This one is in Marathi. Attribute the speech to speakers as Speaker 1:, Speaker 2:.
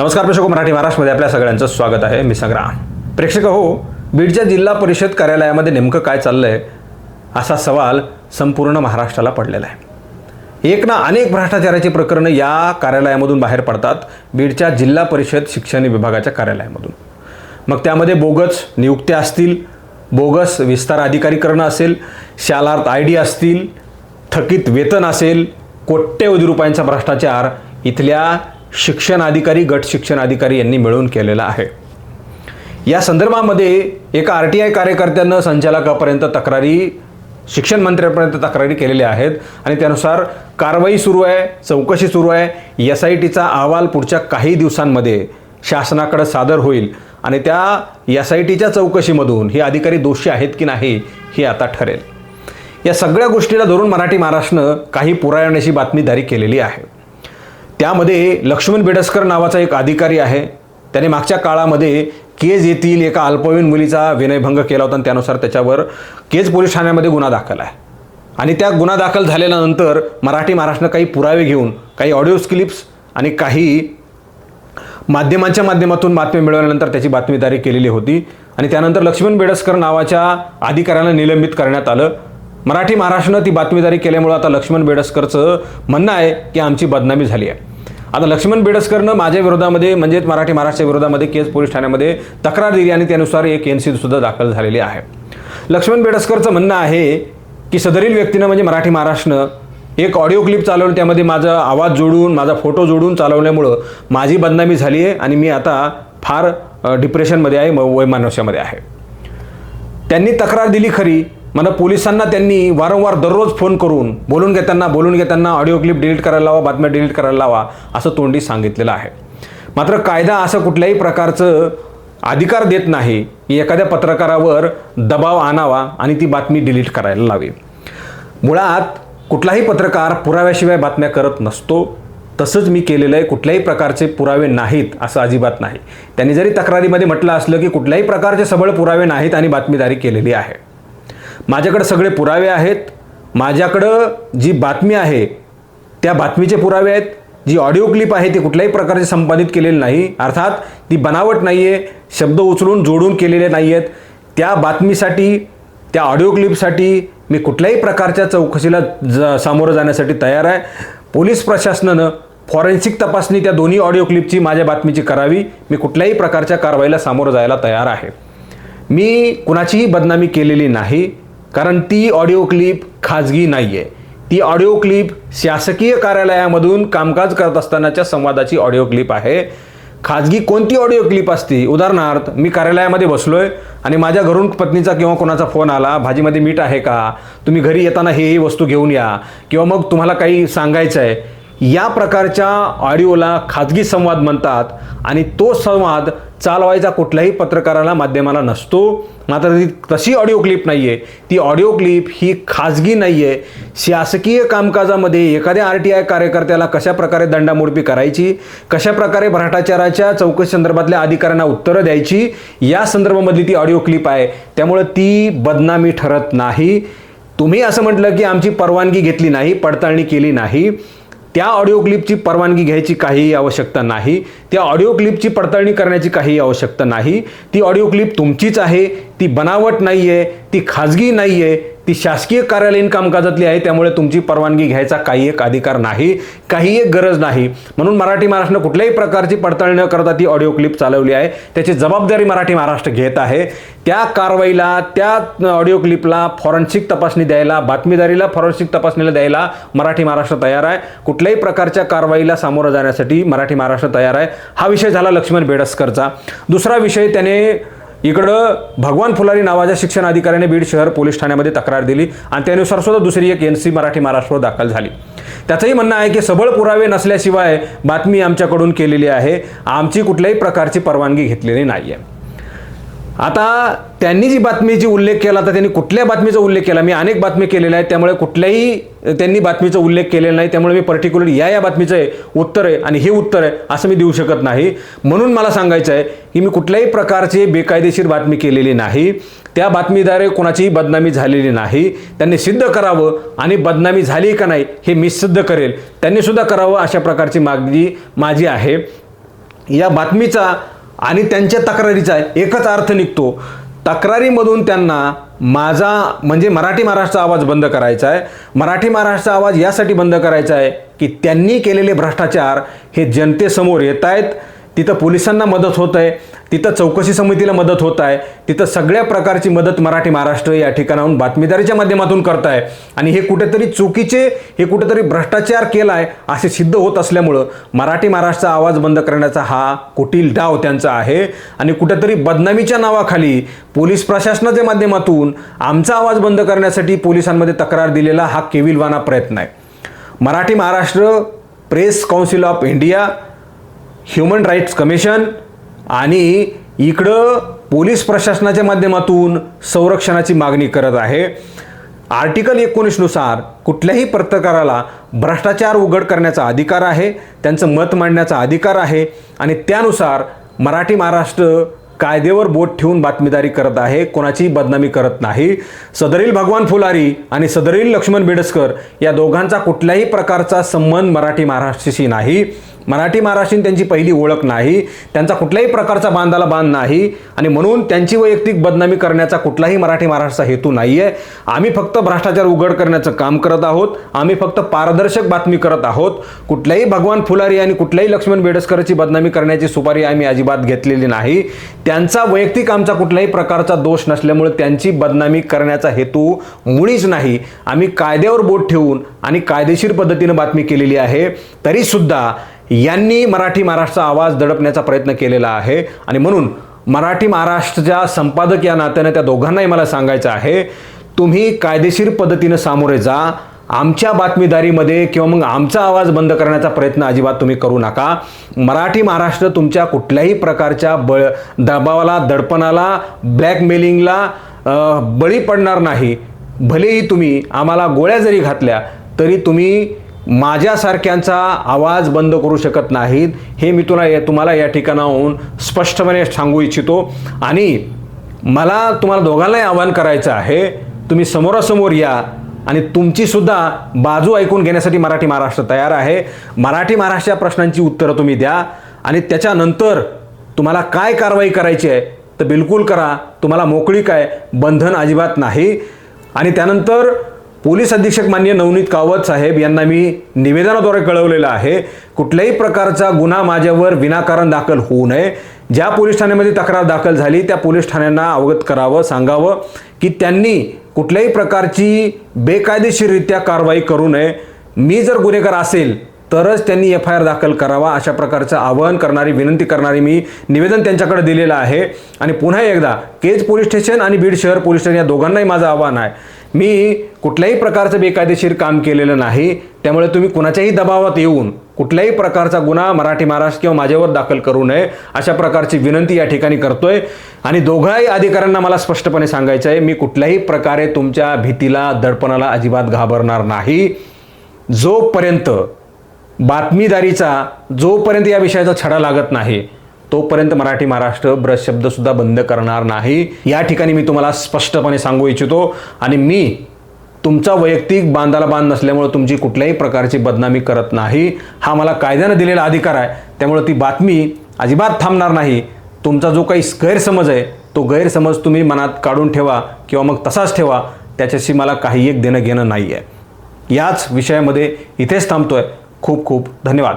Speaker 1: नमस्कार प्रेक्षक हो, मराठी महाराष्ट्रमध्ये आपल्या सगळ्यांचं स्वागत आहे. मी संग्राम. प्रेक्षक हो बीडच्या जिल्हा परिषद कार्यालयामध्ये नेमकं काय चाललंय असा सवाल संपूर्ण महाराष्ट्राला पडलेला आहे. एक ना अनेक भ्रष्टाचाराची प्रकरणं या कार्यालयामधून बाहेर पडतात बीडच्या जिल्हा परिषद शिक्षण विभागाच्या कार्यालयामधून. मग त्यामध्ये बोगस नियुक्त्या असतील बोगस विस्तार अधिकारीकरणं असेल शालार्थ आय डी असतील थकीत वेतन असेल कोट्यवधी रुपयांचा भ्रष्टाचार इथल्या शिक्षण अधिकारी गट शिक्षण अधिकारी यांनी मिळून केलेला आहे. या संदर्भामध्ये एका आर टी आय कार्यकर्त्यानं संचालकापर्यंत तक्रारी शिक्षण मंत्र्यापर्यंत तक्रारी केलेल्या आहेत आणि त्यानुसार कारवाई सुरू आहे चौकशी सुरू आहे. एस आय टीचा अहवाल पुढच्या काही दिवसांमध्ये शासनाकडे सादर होईल आणि त्या एस आय टीच्या चौकशीमधून हे अधिकारी दोषी आहेत की नाही हे आता ठरेल. या सगळ्या गोष्टीला धरून मराठी महाराष्ट्रनं काही पुरायण्याची बातमीदारी केलेली आहे. त्यामध्ये लक्ष्मण बेडसकर नावाचा एक अधिकारी आहे. त्याने मागच्या काळामध्ये केज येथील एका अल्पवयीन मुलीचा विनयभंग केला होता आणि त्यानुसार त्याच्यावर केज पोलीस ठाण्यामध्ये गुन्हा दाखल आहे. आणि त्या गुन्हा दाखल झाल्यानंतर मराठी महाराष्ट्र काही पुरावे घेऊन काही ऑडिओ क्लिप्स आणि काही माध्यमांच्या माध्यमातून बातमी मिळवल्यानंतर त्याची बातमीदारी केलेली होती आणि त्यानंतर लक्ष्मण बेडसकर नावाच्या अधिकाऱ्याला निलंबित करण्यात आलं. मराठी महाराष्ट्रानं ती बातमीदारी केल्यामुळं आता लक्ष्मण बेडसकरचं म्हणणं आहे की आमची बदनामी झाली आहे. आता लक्ष्मण बेडसकरनं माझ्या विरोधामध्ये म्हणजेच मराठी महाराष्ट्र विरोधामध्ये केस पोलीस ठाण्यामध्ये तक्रार दिली आणि त्यानुसार एक एन सी सुद्धा दाखल झालेली आहे. लक्ष्मण बेडसकरचं म्हणणं आहे की सदरील व्यक्तीनं म्हणजे मराठी महाराष्ट्रनं एक ऑडिओ क्लिप चालवलं त्यामध्ये माझा आवाज जोडून माझा फोटो जोडून चालवल्यामुळं माझी बदनामी झाली आहे आणि मी आता फार डिप्रेशनमध्ये आहे म- वैमानस्यामध्ये आहे. त्यांनी तक्रार दिली खरी मला पोलिसांना त्यांनी वारंवार दररोज फोन करून बोलून घेताना बोलून घेताना ऑडिओ क्लिप डिलीट करायला लावा बातम्या डिलीट करायला लावा असं तोंडी सांगितलेलं आहे. मात्र कायदा असं कुठल्याही प्रकारचं अधिकार देत नाही की एखाद्या पत्रकारावर दबाव आणावा आणि ती बातमी डिलीट करायला लावी. मुळात कुठलाही पत्रकार पुराव्याशिवाय बातम्या करत नसतो. तसंच मी केलेलं आहे. कुठल्याही प्रकारचे पुरावे नाहीत असं अजिबात नाही. त्यांनी जरी तक्रारीमध्ये म्हटलं असलं की कुठल्याही प्रकारचे सबळ पुरावे नाहीत आणि बातमीदारी केलेली आहे. माझ्याकडं सगळे पुरावे आहेत. माझ्याकडं जी बातमी आहे त्या बातमीचे पुरावे आहेत. जी ऑडिओ क्लिप आहे ती कुठल्याही प्रकारचे संपादित केलेली नाही. अर्थात ती बनावट नाही आहे शब्द उचलून जोडून केलेले नाही आहेत त्या बातमीसाठी त्या ऑडिओ क्लिपसाठी मी कुठल्याही प्रकारच्या चौकशीला ज सामोरं जाण्यासाठी तयार आहे. पोलीस प्रशासनानं फॉरेन्सिक तपासणी त्या दोन्ही ऑडिओ क्लिपची माझ्या बातमीची करावी. मी कुठल्याही प्रकारच्या कारवाईला सामोरं जायला तयार आहे. मी कुणाचीही बदनामी केलेली नाही. कारण ती ऑडिओ क्लिप खाजगी नाही आहे ती ऑडिओ क्लिप शासकीय कार्यालयामधून कामकाज करत असतानाच्या संवादाची ऑडिओ क्लिप आहे. खाजगी कोणती ऑडिओ क्लिप असती? उदाहरणार्थ मी कार्यालयामध्ये बसलो आहे आणि माझ्या घरून पत्नीचा किंवा कोणाचा फोन आला भाजीमध्ये मीठ आहे का? तुम्ही घरी येताना हे ही वस्तू घेऊन या. किंवा मग तुम्हाला काही सांगायचं आहे या प्रकारच्या ऑडिओला खाजगी संवाद म्हणतात आणि तो संवाद चालवायचा कुठल्याही पत्रकाराला माध्यमाला नसतो. मात्र ती तशी ऑडिओ क्लिप नाही आहे ती ऑडिओ क्लिप ही खाजगी नाही आहे शासकीय कामकाजामध्ये एखाद्या आर टी आय कार्यकर्त्याला कशा प्रकारे दंडामोडपी करायची कशा प्रकारे भ्रष्टाचाराच्या चौकशी संदर्भातल्या अधिकाऱ्यांना उत्तरं द्यायची या संदर्भामधली ती ऑडिओ क्लिप आहे. त्यामुळं ती बदनामी ठरत नाही. तुम्ही असं म्हटलं की आमची परवानगी घेतली नाही पडताळणी केली नाही. त्या ऑडिओ क्लिपची परवानगी घ्यायची काहीही आवश्यकता नाही त्या ऑडिओ क्लिपची पडताळणी करण्याची काहीही आवश्यकता नाही. ती ऑडिओ क्लिप तुमचीच आहे ती बनावट नाही आहे ती खाजगी नाही आहे ती शासकीय कार्यालयीन कामकाजातली आहे त्यामुळे तुमची परवानगी घ्यायचा काही एक अधिकार नाही काही एक गरज नाही. म्हणून मराठी महाराष्ट्रानं कुठल्याही प्रकारची पडताळणी न करता ती ऑडिओ क्लिप चालवली आहे. त्याची जबाबदारी मराठी महाराष्ट्र घेत आहे. त्या कारवाईला त्या ऑडिओ क्लिपला फॉरेन्सिक तपासणी द्यायला बातमीदारीला फॉरेन्सिक तपासणीला द्यायला मराठी महाराष्ट्र तयार आहे. कुठल्याही प्रकारच्या कारवाईला सामोरं जाण्यासाठी मराठी महाराष्ट्र तयार आहे. हा विषय झाला लक्ष्मण बेडसकरचा. दुसरा विषय त्याने इकडं भगवान फुलारी नावाच्या शिक्षण अधिकाऱ्याने बीड शहर पोलीस ठाण्यामध्ये तक्रार दिली आणि त्यानुसार सुद्धा दुसरी एक एन सी मराठी महाराष्ट्रावर दाखल झाली. त्याचंही म्हणणं आहे की सबळ पुरावे नसल्याशिवाय बातमी आमच्याकडून केलेली आहे. आमची कुठल्याही प्रकारची परवानगी घेतलेली नाही आहे आता त्यांनी जी बातमीची उल्लेख केला तर त्यांनी कुठल्या बातमीचा उल्लेख केला? मी अनेक बातमी केलेल्या आहेत त्यामुळे कुठल्याही त्यांनी बातमीचा उल्लेख केलेला नाही त्यामुळे मी पर्टिक्युलर या या बातमीचं आहे उत्तर आहे आणि हे उत्तर आहे असं मी देऊ शकत नाही. म्हणून मला सांगायचं आहे की मी कुठल्याही प्रकारची बेकायदेशीर बातमी केलेली नाही. त्या बातमीद्वारे कोणाचीही बदनामी झालेली नाही. त्यांनी सिद्ध करावं आणि बदनामी झाली का नाही हे मी सिद्ध करेल. त्यांनीसुद्धा करावं अशा प्रकारची मागणी माझी आहे. या बातमीचा आणि त्यांच्या तक्रारीचा एकच अर्थ निघतो. तक्रारीमधून त्यांना माझा म्हणजे मराठी महाराष्ट्राचा आवाज बंद करायचा आहे. मराठी महाराष्ट्राचा आवाज यासाठी बंद करायचा आहे की त्यांनी केलेले भ्रष्टाचार हे जनतेसमोर येत आहेत. तिथं पोलिसांना मदत होत आहे तिथं चौकशी समितीला मदत होत आहे तिथं सगळ्या प्रकारची मदत मराठी महाराष्ट्र या ठिकाणाहून बातमीदारीच्या माध्यमातून करत आहे. आणि हे कुठेतरी चुकीचे हे कुठेतरी भ्रष्टाचार केला आहे असे सिद्ध होत असल्यामुळं मराठी महाराष्ट्राचा आवाज बंद करण्याचा हा कुटील डाव त्यांचा आहे. आणि कुठेतरी बदनामीच्या नावाखाली पोलीस प्रशासनाच्या माध्यमातून आमचा आवाज बंद करण्यासाठी पोलिसांमध्ये तक्रार दिलेला हा केविलवाना प्रयत्न आहे. Marathi Maharashtra press council of India human rights commission आणि इकडं पोलीस प्रशासनाच्या माध्यमातून संरक्षणाची मागणी करत आहे. आर्टिकल एकोणीसनुसार कुठल्याही पत्रकाराला भ्रष्टाचार उघड करण्याचा अधिकार आहे त्यांचं मत मांडण्याचा अधिकार आहे आणि त्यानुसार मराठी महाराष्ट्र कायदेवर बोट ठेवून बातमीदारी करत आहे. कोणाची बदनामी करत नाही. सदरील भगवान फुलारी आणि सदरील लक्ष्मण बेडसकर या दोघांचा कुठल्याही प्रकारचा संबंध मराठी महाराष्ट्राशी नाही. मराठी महाराष्ट्रीन त्यांची पहिली ओळख नाही. त्यांचा कुठल्याही प्रकारचा बांधाला बांध नाही. आणि म्हणून त्यांची वैयक्तिक बदनामी करण्याचा कुठलाही मराठी महाराष्ट्राचा हेतू नाही आहे आम्ही फक्त भ्रष्टाचार उघड करण्याचं काम करत आहोत. आम्ही फक्त पारदर्शक बातमी करत आहोत. कुठल्याही भगवान फुलारी आणि कुठल्याही लक्ष्मण बेडसकरची बदनामी करण्याची सुपारी आम्ही अजिबात घेतलेली नाही. त्यांचा वैयक्तिक आमचा कुठल्याही प्रकारचा दोष नसल्यामुळे त्यांची बदनामी करण्याचा हेतू मुळीच नाही. आम्ही कायद्यावर बोट ठेवून आणि कायदेशीर पद्धतीनं बातमी केलेली आहे. तरीसुद्धा यांनी मराठी महाराष्ट्राचा आवाज दडपण्याचा प्रयत्न केलेला आहे. आणि म्हणून मराठी महाराष्ट्राच्या संपादक या नात्याने त्या दोघांनाही मला सांगायचं आहे तुम्ही कायदेशीर पद्धतीनं सामोरे जा आमच्या बातमीदारीमध्ये किंवा मग आमचा आवाज बंद करण्याचा प्रयत्न अजिबात तुम्ही करू नका. मराठी महाराष्ट्र तुमच्या कुठल्याही प्रकारच्या बळ दबावाला दडपणाला ब्लॅकमेलिंगला बळी पडणार नाही. भलेही तुम्ही आम्हाला गोळ्या जरी घातल्या तरी तुम्ही माझ्यासारख्यांचा आवाज बंद करू शकत नाहीत. हे मी तुला या तुम्हाला या ठिकाणाहून स्पष्टपणे सांगू इच्छितो. आणि मला तुम्हाला दोघांनाही आवाहन करायचं आहे तुम्ही समोरासमोर या. आणि तुमची सुद्धा बाजू ऐकून घेण्यासाठी मराठी महाराष्ट्र तयार आहे. मराठी महाराष्ट्र प्रश्नांची उत्तरं तुम्ही द्या. आणि त्याच्यानंतर तुम्हाला काय कारवाई करायची आहे तर बिलकुल करा. तुम्हाला मोकळी काय बंधन अजिबात नाही. आणि त्यानंतर पोलीस अधीक्षक मान्य नवनीत कावत साहेब यांना मी निवेदनाद्वारे कळवलेलं आहे कुठल्याही प्रकारचा गुन्हा माझ्यावर विनाकारण दाखल होऊ नये. ज्या पोलीस ठाण्यामध्ये तक्रार दाखल झाली त्या पोलीस ठाण्यांना अवगत करावं सांगावं की त्यांनी कुठल्याही प्रकारची बेकायदेशीररित्या कारवाई करू नये. मी जर गुन्हेगार असेल तरच त्यांनी एफ आय आर दाखल करावा अशा प्रकारचं आवाहन करणारी विनंती करणारी मी निवेदन त्यांच्याकडे दिलेलं आहे. आणि पुन्हा एकदा केज पोलीस स्टेशन आणि बीड शहर पोलीस स्टेशन या दोघांनाही माझं आव्हान आहे. मी कुठल्याही प्रकारचं बेकायदेशीर काम केलेलं नाही. त्यामुळे तुम्ही कुणाच्याही दबावात येऊन कुठल्याही प्रकारचा गुन्हा मराठी महाराष्ट्र किंवा माझ्यावर दाखल करू नये अशा प्रकारची विनंती या ठिकाणी करतोय. आणि दोघाही अधिकाऱ्यांना मला स्पष्टपणे सांगायचं आहे मी कुठल्याही प्रकारे तुमच्या भीतीला दडपणाला अजिबात घाबरणार नाही. जोपर्यंत बातमीदारीचा जोपर्यंत या विषयाचा छडा लागत नाही तोपर्यंत मराठी महाराष्ट्र ब्रश शब्दसुद्धा बंद करणार नाही. या ठिकाणी मी तुम्हाला स्पष्टपणे सांगू इच्छितो आणि मी तुमचा वैयक्तिक बांधाला बांध नसल्यामुळे तुमची कुठल्याही प्रकारची बदनामी करत नाही. हा मला कायद्यानं दिलेला अधिकार आहे. त्यामुळे ती बातमी अजिबात थांबणार नाही. तुमचा जो काही गैरसमज आहे तो गैरसमज तुम्ही मनात काढून ठेवा किंवा मग तसाच ठेवा. त्याच्याशी मला काही एक देणं घेणं नाही आहे याच विषयामध्ये इथेच थांबतोय. खूप खूप धन्यवाद.